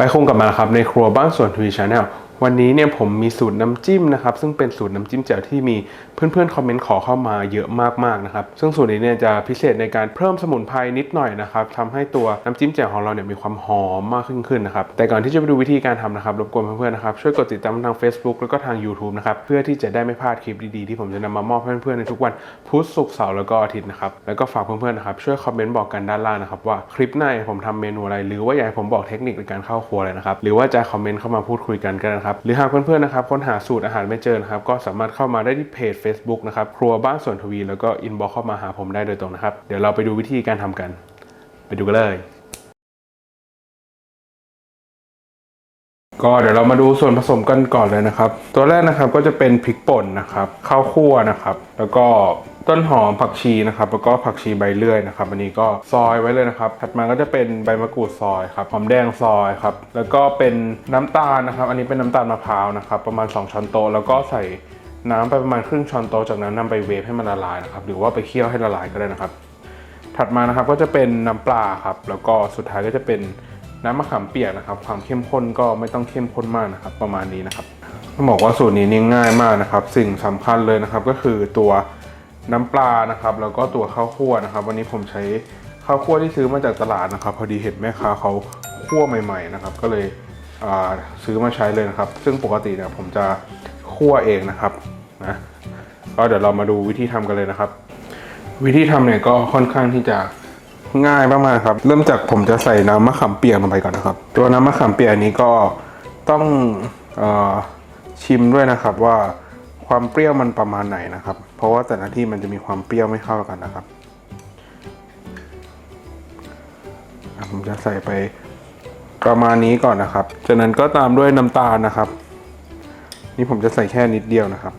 ไปคงกลับมาครับในครัวบ้านสวนทวีชาแนล วันนี้เนี่ยผมมีสูตรน้ำจิ้มนะครับ ซึ่งเป็นสูตรน้ำจิ้มแจ่วที่มีเพื่อนๆคอมเมนต์ขอเข้ามาเยอะมากๆนะครับ ซึ่งสูตรนี้เนี่ยจะพิเศษในการเพิ่มสมุนไพรนิดหน่อยนะครับทำให้ตัวน้ำจิ้มแจ่วของเราเนี่ยมีความหอมมากขึ้นขึ้นะครับ แต่ก่อนที่จะไปดูวิธีการทำนะครับรบกวนเพื่อนๆนะครับช่วยกดติดตามทาง Facebook แล้วก็ทาง YouTube นะครับเพื่อที่จะได้ไม่พลาดคลิปดีๆที่ผมจะนำมามอบให้เพื่อนๆในทุกวันพุธศุกร์เสาร์แล้วก็อาทิตย์นะครับแล้วก็ฝากเพื่อนๆนะครับช่วยคอมเมนต์บอกกันด้านล่างนะครับว่าคลิปหน้าผมทำเมนูอะไร หรือว่าอยากให้ผมบอกเทคนิคในการเข้าครัวอะไรนะครับหรือว่าจะคอมเมนต์เข้ามาพูดคุยกันก็ได้นะครับหรือหากเพื่อนๆนะครับค้นหาสูตรอาหารไม่เจอนะครับก็สามารถเข้ามาได้ที่เพจ Facebook นะครับครัวบ้านสวนทวี แล้วก็อินบ็อกเข้ามาหาผมได้โดยตรงนะครับเดี๋ยวเราไปดูวิธีการทำกัน ไปดูกันเลย ก็เดี๋ยวเรามาดูส่วนผสมกันก่อนเลยนะครับ ตัวแรกนะครับก็จะเป็นพริกป่นนะครับข้าวคั่วนะครับ แล้วก็ต้นหอมผักชีนะครับ แล้วก็ผักชีใบเลื่อยนะครับ อันนี้ก็ซอยไว้เลยนะครับ ถัดมาก็จะเป็นใบมะกรูดซอยครับหอมแดงซอยครับ แล้วก็เป็นน้ำตาลนะครับ อันนี้เป็นน้ำตาลมะพร้าวนะครับ ประมาณ 2 ช้อนโต๊ะ แล้วก็ใส่น้ำไปประมาณครึ่งช้อนโต๊ะ จากนั้นนำไปเวฟให้มันละลายนะครับ หรือว่าไปเคี่ยวให้ละลายก็ได้นะครับ ถัดมานะครับก็จะเป็นน้ำปลาครับ แล้วก็สุดท้ายก็จะเป็น น้ำมะขามเปียกนะครับ ความเข้มข้นก็ไม่ต้องเข้มข้นมากนะครับ ประมาณนี้นะครับต้องบอกว่าสูตรนี้นี่ง่ายมากนะครับ สิ่งสำคัญเลยนะครับ ก็คือตัวน้ำปลานะครับ แล้วก็ตัวข้าวคั่วนะครับ วันนี้ผมใช้ข้าวคั่วที่ซื้อมาจากตลาดนะครับ พอดีเห็นแม่ค้าเขาคั่วใหม่ ๆ นะครับ ก็เลยซื้อมาใช้เลยนะครับ ซึ่งปกติเนี่ยผมจะคั่วเองนะครับนะก็เดี๋ยวเรามาดูวิธีทำกันเลยนะครับ วิธีทำเนี่ยก็ค่อนข้างที่จะ ง่ายมากๆครับ เริ่มจากผมจะใส่น้ำมะขามเปียกลงไปก่อนนะครับ ตัวน้ำมะขามเปียกนี้ก็ต้องออชิมด้วยนะครับว่าความเปรี้ยวมันประมาณไหนนะครับ เพราะว่าแต่ละที่มันจะมีความเปรี้ยวไม่เข้ากันนะครับ ผมจะใส่ไปประมาณนี้ก่อนนะครับ จากนั้นก็ตามด้วยน้ำตาลนะครับ นี่ผมจะใส่แค่นิดเดียวนะครับ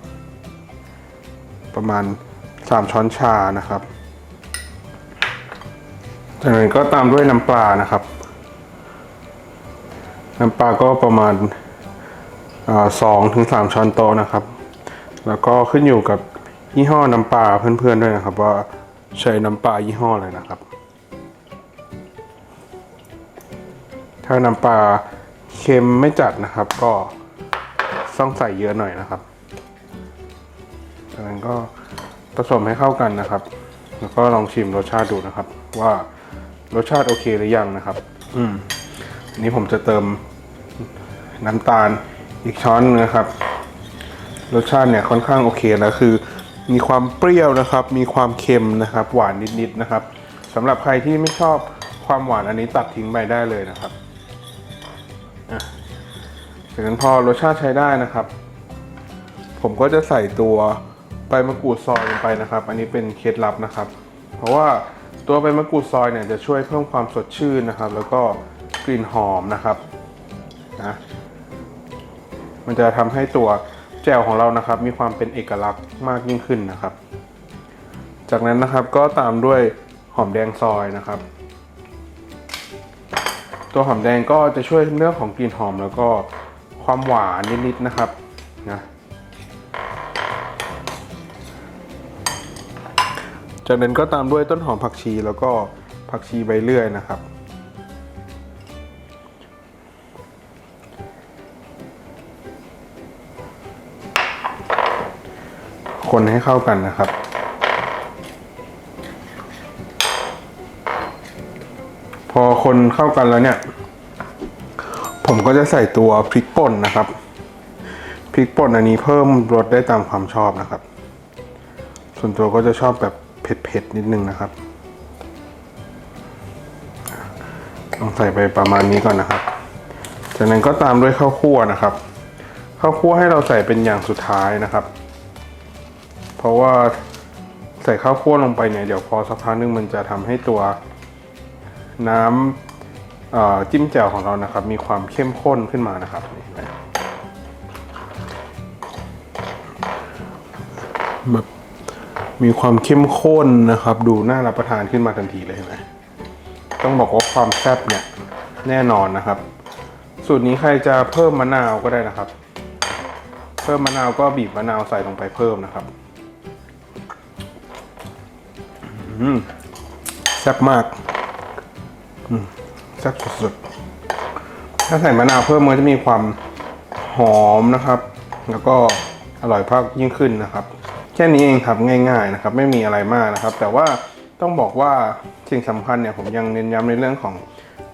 ประมาณ 3 ช้อนชานะครับ จากนั้นก็ตามด้วยน้ำปลานะครับ น้ำปลาก็ประมาณสองถึงสามช้อนโต๊ะนะครับ แล้วก็ขึ้นอยู่กับยี่ห้อน้ำปลาเพื่อนๆด้วยนะครับ ว่าใช้น้ำปลายี่ห้ออะไรนะครับ ถ้าน้ำปลาเค็มไม่จัดนะครับ ก็ต้องใส่เยอะหน่อยนะครับจากนั้นก็ผสมให้เข้ากันนะครับ แล้วก็ลองชิมรสชาติดูนะครับว่า รสชาติโอเคหรือยังนะครับ อืมอันนี้ผมจะเติมน้ำตาลอีกช้อนนะครับ รสชาติเนี่ยค่อนข้างโอเคแล้วคือ มีความเปรี้ยวนะครับ มีความเค็มนะครับ หวานนิดๆนะครับสำหรับใครที่ไม่ชอบความหวานอันนี้ตัดทิ้งไปได้เลยนะครับอะจากนั้นพอรสชาติใช้ได้นะครับ ผมก็จะใส่ตัวใบมะกรูดซอยลงไปนะครับ อันนี้เป็นเคล็ดลับนะครับ เพราะว่า ตัวใบมะกรูดซอยเนี่ยจะช่วยเพิ่มความสดชื่นนะครับ แล้วก็กลิ่นหอมนะครับนะมันจะทำให้ตัวแจ่วของเรานะครับ มีความเป็นเอกลักษณ์มากยิ่งขึ้นนะครับ จากนั้นนะครับก็ตามด้วยหอมแดงซอยนะครับ ตัวหอมแดงก็จะช่วยเรื่องของกลิ่นหอมแล้วก็ความหวานนิดๆนะครับนะ จากนั้นก็ตามด้วยต้นหอมผักชีแล้วก็ผักชีใบเลื่อยนะครับ คนให้เข้ากันนะครับ พอคนเข้ากันแล้วเนี่ย ผมก็จะใส่ตัวพริกป่นนะครับพริกป่นอันนี้เพิ่มรสได้ตามความชอบนะครับ ส่วนตัวก็จะชอบแบบ เผ็ดๆนิดนึงนะครับต้องใส่ไปประมาณนี้ก่อนนะครับ จากนั้นก็ตามด้วยข้าวคั่วนะครับ ข้าวคั่วให้เราใส่เป็นอย่างสุดท้ายนะครับ เพราะว่าใส่ข้าวคั่วลงไปเนี่ยเดี๋ยวพอสักพักนึงมันจะทำให้ตัวน้ำเอ่อจิ้มแจ่วของเรานะครับ มีความเข้มข้นขึ้นมานะครับเห็นไหมแบบ มีความเข้มข้นนะครับ ดูน่ารับประทานขึ้นมาทันทีเลยเห็นไหมต้องบอกว่าความแซ่บเนี่ยแน่นอนนะครับ สูตรนี้ใครจะเพิ่มมะนาวก็ได้นะครับ เพิ่มมะนาวก็บีบมะนาวใส่ลงไปเพิ่มนะครับแซ่บมากมแซ่บสุดๆถ้าใส่มะนาวเพิ่มมันจะมีความหอมนะครับ แล้วก็อร่อยมากยิ่งขึ้นนะครับ แค่นี้เองครับง่าย ๆนะครับ ไม่มีอะไรมากนะครับ แต่ว่าต้องบอกว่าสิ่งสำคัญเนี่ยผมยังเน้นย้ำในเรื่องของ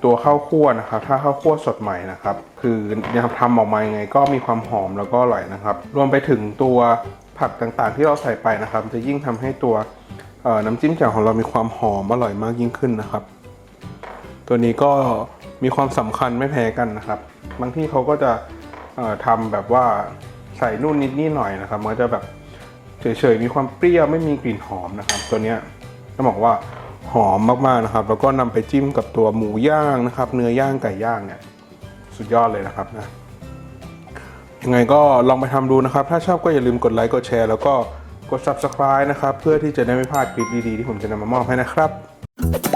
ตัวข้าวคั่วนะครับ ถ้าข้าวคั่วสดใหม่นะครับ คือยังทำออกมายังไงก็มีความหอมแล้วก็อร่อยนะครับ รวมไปถึงตัวผักต่างๆ ที่เราใส่ไปนะครับ จะยิ่งทำให้ตัวน้ำจิ้มแจ่วของเรามีความหอมอร่อยมากยิ่งขึ้นนะครับ ตัวนี้ก็มีความสำคัญไม่แพ้กันนะครับ บางที่เขาก็จะเอ่อทำแบบว่าใส่นู่นนิดนี่หน่อยนะครับมันจะแบบ เฉยๆ มีความเปรี้ยวไม่มีกลิ่นหอมนะครับ ตัวเนี้ยต้องบอกว่าหอมมากๆนะครับ แล้วก็นำไปจิ้มกับตัวหมูย่างนะครับ เนื้อย่างไก่ย่างเนี่ยสุดยอดเลยนะครับนะยังไงก็ลองไปทำดูนะครับ ถ้าชอบก็อย่าลืมกดไลค์กดแชร์แล้วก็กด subscribe นะครับ เพื่อที่จะได้ไม่พลาดคลิปดีๆ ที่ผมจะนำมามอบให้นะครับ